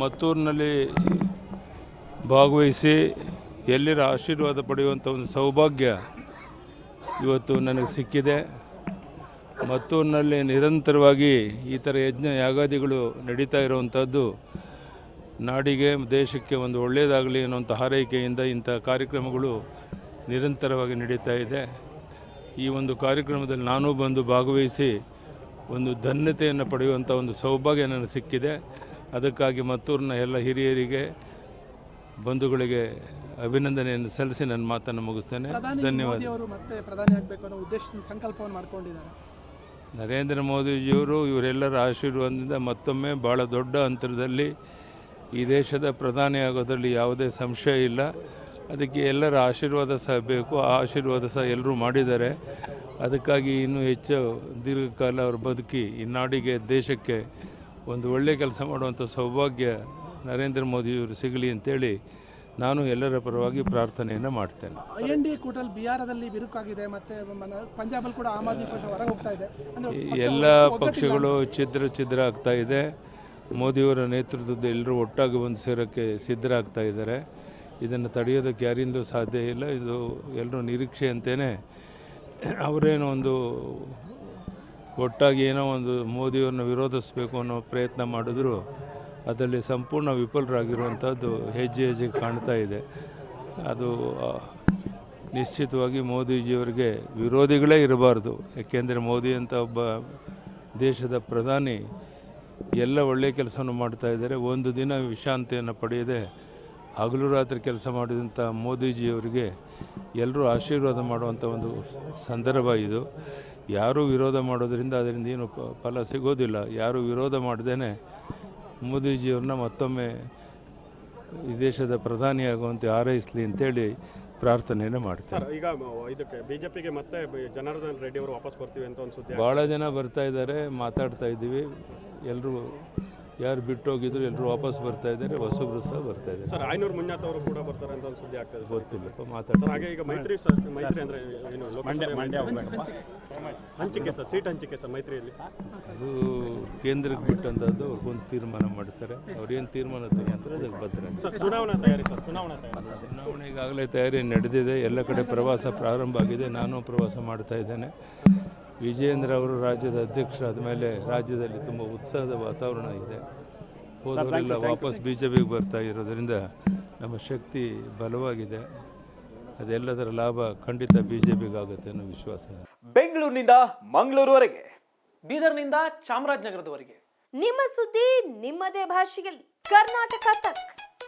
ಮತ್ತೂರಿನಲ್ಲಿ ಭಾಗವಹಿಸಿ ಎಲ್ಲರ ಆಶೀರ್ವಾದ ಪಡೆಯುವಂಥ ಒಂದು ಸೌಭಾಗ್ಯ ಇವತ್ತು ನನಗೆ ಸಿಕ್ಕಿದೆ. ಮತ್ತೂರಿನಲ್ಲಿ ನಿರಂತರವಾಗಿ ಈ ಥರ ಯಜ್ಞ ಯಾಗಾದಿಗಳು ನಡೀತಾ ಇರುವಂಥದ್ದು ನಾಡಿಗೆ ದೇಶಕ್ಕೆ ಒಂದು ಒಳ್ಳೆಯದಾಗಲಿ ಅನ್ನೋಂಥ ಹಾರೈಕೆಯಿಂದ ಇಂಥ ಕಾರ್ಯಕ್ರಮಗಳು ನಿರಂತರವಾಗಿ ನಡೀತಾ ಇದೆ. ಈ ಒಂದು ಕಾರ್ಯಕ್ರಮದಲ್ಲಿ ನಾನು ಬಂದು ಭಾಗವಹಿಸಿ ಒಂದು ಧನ್ಯತೆಯನ್ನು ಪಡೆಯುವಂಥ ಒಂದು ಸೌಭಾಗ್ಯ ನನಗೆ ಸಿಕ್ಕಿದೆ. ಅದಕ್ಕಾಗಿ ಮತ್ತೂರಿನ ಎಲ್ಲ ಹಿರಿಯರಿಗೆ ಬಂಧುಗಳಿಗೆ ಅಭಿನಂದನೆಯನ್ನು ಸಲ್ಲಿಸಿ ನನ್ನ ಮಾತನ್ನು ಮುಗಿಸ್ತೇನೆ. ಧನ್ಯವಾದ. ಮತ್ತೆ ಪ್ರಧಾನಿ ಆಗಬೇಕು ಅನ್ನೋ ಉದ್ದೇಶದಿಂದ ಸಂಕಲ್ಪವನ್ನು ಮಾಡ್ಕೊಂಡಿದ್ದಾರೆ. ನರೇಂದ್ರ ಮೋದಿಜಿಯವರು ಇವರೆಲ್ಲರ ಆಶೀರ್ವಾದದಿಂದ ಮತ್ತೊಮ್ಮೆ ಭಾಳ ದೊಡ್ಡ ಅಂತರದಲ್ಲಿ ಈ ದೇಶದ ಪ್ರಧಾನಿ ಆಗೋದ್ರಲ್ಲಿ ಯಾವುದೇ ಸಂಶಯ ಇಲ್ಲ. ಅದಕ್ಕೆ ಎಲ್ಲರ ಆಶೀರ್ವಾದ ಸಹ ಬೇಕು. ಆ ಆಶೀರ್ವಾದ ಸಹ ಎಲ್ಲರೂ ಮಾಡಿದ್ದಾರೆ. ಅದಕ್ಕಾಗಿ ಇನ್ನೂ ಹೆಚ್ಚು ದೀರ್ಘಕಾಲ ಅವರು ಬದುಕಿ ಈ ನಾಡಿಗೆ ದೇಶಕ್ಕೆ ಒಂದು ಒಳ್ಳೆಯ ಕೆಲಸ ಮಾಡುವಂಥ ಸೌಭಾಗ್ಯ ನರೇಂದ್ರ ಮೋದಿಯವರು ಸಿಗಲಿ ಅಂತೇಳಿ ನಾನು ಎಲ್ಲರ ಪರವಾಗಿ ಪ್ರಾರ್ಥನೆಯನ್ನು ಮಾಡ್ತೇನೆ. ಐ ಎನ್ ಡಿ ಕೂಟಲ್ಲಿ ಬಿಹಾರದಲ್ಲಿ ಬಿರುಕಾಗಿದೆ ಮತ್ತೆ ಪಂಜಾಬಲ್ಲಿ ಕೂಡ ಆಮ್ ಆದ್ಮಿ ಪಕ್ಷ ಹೊರಗೆ ಹೋಗ್ತಾ ಇದೆ. ಎಲ್ಲ ಪಕ್ಷಗಳು ಛಿದ್ರ ಛಿದ್ರ ಆಗ್ತಾ ಇದೆ. ಮೋದಿಯವರ ನೇತೃತ್ವದ ಎಲ್ಲರೂ ಒಟ್ಟಾಗಿ ಬಂದು ಸೇರೋಕ್ಕೆ ಸಿದ್ಧರಾಗ್ತಾ ಇದ್ದಾರೆ. ಇದನ್ನು ತಡೆಯೋದಕ್ಕೆ ಯಾರಿಂದಲೂ ಸಾಧ್ಯ ಇಲ್ಲ. ಇದು ಎಲ್ಲರೂ ನಿರೀಕ್ಷೆಯಂತೆಯೇ ಅವರೇನೋ ಒಂದು ಒಟ್ಟಾಗಿ ಏನೋ ಒಂದು ಮೋದಿಯವ್ರನ್ನ ವಿರೋಧಿಸಬೇಕು ಅನ್ನೋ ಪ್ರಯತ್ನ ಮಾಡಿದ್ರು, ಅದರಲ್ಲಿ ಸಂಪೂರ್ಣ ವಿಫಲರಾಗಿರುವಂಥದ್ದು ಹೆಜ್ಜೆ ಹೆಜ್ಜೆ ಕಾಣ್ತಾ ಇದೆ. ಅದು ನಿಶ್ಚಿತವಾಗಿ ಮೋದಿಜಿಯವರಿಗೆ ವಿರೋಧಿಗಳೇ ಇರಬಾರ್ದು. ಏಕೆಂದರೆ ಮೋದಿ ಅಂತ ಒಬ್ಬ ದೇಶದ ಪ್ರಧಾನಿ, ಎಲ್ಲ ಒಳ್ಳೆಯ ಕೆಲಸವನ್ನು ಮಾಡ್ತಾ ಇದ್ದಾರೆ. ಒಂದು ದಿನ ವಿಶ್ರಾಂತಿಯನ್ನು ಪಡೆಯದೆ ಹಗಲು ರಾತ್ರಿ ಕೆಲಸ ಮಾಡಿದಂಥ ಮೋದಿಜಿಯವರಿಗೆ ಎಲ್ಲರೂ ಆಶೀರ್ವಾದ ಮಾಡುವಂಥ ಒಂದು ಸಂದರ್ಭ ಇದು. ಯಾರೂ ವಿರೋಧ ಮಾಡೋದರಿಂದ ಅದರಿಂದ ಏನು ಪ- ಫಲ ಸಿಗೋದಿಲ್ಲ. ಯಾರೂ ವಿರೋಧ ಮಾಡ್ದೇ ಮೋದಿಜಿಯವ್ರನ್ನ ಮತ್ತೊಮ್ಮೆ ಈ ದೇಶದ ಪ್ರಧಾನಿಯಾಗುವಂತೆ ಹಾರೈಸಲಿ ಅಂತೇಳಿ ಪ್ರಾರ್ಥನೆಯನ್ನು ಮಾಡ್ತಾರೆ ಈಗ ಇದಕ್ಕೆ ಬಿಜೆಪಿಗೆ ಮತ್ತೆ ಜನಾರ್ದನ್ ರೆಡ್ಡಿ ಅವರು ವಾಪಸ್ ಬರ್ತೀವಿ ಅಂತ ಒಂದು ಸುದ್ದಿ ಭಾಳ ಜನ ಬರ್ತಾ ಇದ್ದಾರೆ ಮಾತಾಡ್ತಾ ಇದ್ದೀವಿ. ಎಲ್ಲರೂ ಯಾರು ಬಿಟ್ಟು ಹೋಗಿದ್ರು ಎಲ್ಲರೂ ವಾಪಸ್ ಬರ್ತಾ ಇದ್ದಾರೆ ಹೊಸಬ್ರು ಸಹ ಬರ್ತಾ ಇದ್ದಾರೆ. ಸರ್ ಐನೂರು ಮುಂಜಾತ್ ಅವರು ಕೂಡ ಬರ್ತಾರೆ ಅಂತ ಒಂದು ಸುದ್ದಿ ಆಗ್ತದೆ ಸರ್. ಗೊತ್ತಿಲ್ಲಪ್ಪ ಸರ್ ಮಾತಾಡ್ತಾರೆ ಹಾಗೆ ಈಗ ಮೈತ್ರಿ ಸರ್ ಮೈತ್ರಿ ಅಂದ್ರೆ ಏನು ಮಂಡ್ಯ ಹಂಚಿಕೆ ಸರ್ ಸೀಟ್ ಹಂಚಿಕೆ ಸರ್ ಮೈತ್ರಿಯಲ್ಲಿ? ಅದು ಕೇಂದ್ರಕ್ಕೆ ಬಿಟ್ಟಂಥದ್ದು ಅವ್ರಿಗೊಂದು ತೀರ್ಮಾನ ಮಾಡ್ತಾರೆ. ಏನು ತೀರ್ಮಾನ ತಗೊಂತಾರೆ ಅದಕ್ಕೆ ಬರ್ತಾರೆ. ಸರ್ ಚುನಾವಣಾ ತಯಾರಿ ಸರ್ ಚುನಾವಣಾ ತಯಾರಿ ಚುನಾವಣೆಗಾಗಲೇ ತಯಾರಿ ನಡೆದಿದೆ. ಎಲ್ಲ ಕಡೆ ಪ್ರವಾಸ ಪ್ರಾರಂಭ ಆಗಿದೆ. ನಾನು ಪ್ರವಾಸ ಮಾಡ್ತಾ ಇದ್ದೇನೆ. ವಿಜೇಂದ್ರ ಅವರು ರಾಜ್ಯದ ಅಧ್ಯಕ್ಷರಾದ ಮೇಲೆ ರಾಜ್ಯದಲ್ಲಿ ತುಂಬ ಉತ್ಸಾಹದ ವಾತಾವರಣ ಇದೆ. ಹೋದವರೆಲ್ಲ ವಾಪಸ್ ಬಿ ಜೆ ಪಿಗೆ ಬರ್ತಾ ಇರೋದರಿಂದ ನಮ್ಮ ಶಕ್ತಿ ಬಲವಾಗಿದೆ. ಅದೆಲ್ಲದರ ಲಾಭ ಖಂಡಿತ ಬಿ ಜೆ ಪಿಗಾಗುತ್ತೆ ಅನ್ನೋ ವಿಶ್ವಾಸ. ಇದೆ. ಬೆಂಗಳೂರಿನಿಂದ ಮಂಗಳೂರುವರೆಗೆ. ಬೀದರ್ನಿಂದ ಚಾಮರಾಜನಗರದವರೆಗೆ. ನಿಮ್ಮ ಸುದ್ದಿ ನಿಮ್ಮದೇ ಭಾಷೆಯಲ್ಲಿ. ಕರ್ನಾಟಕ ತಕ್.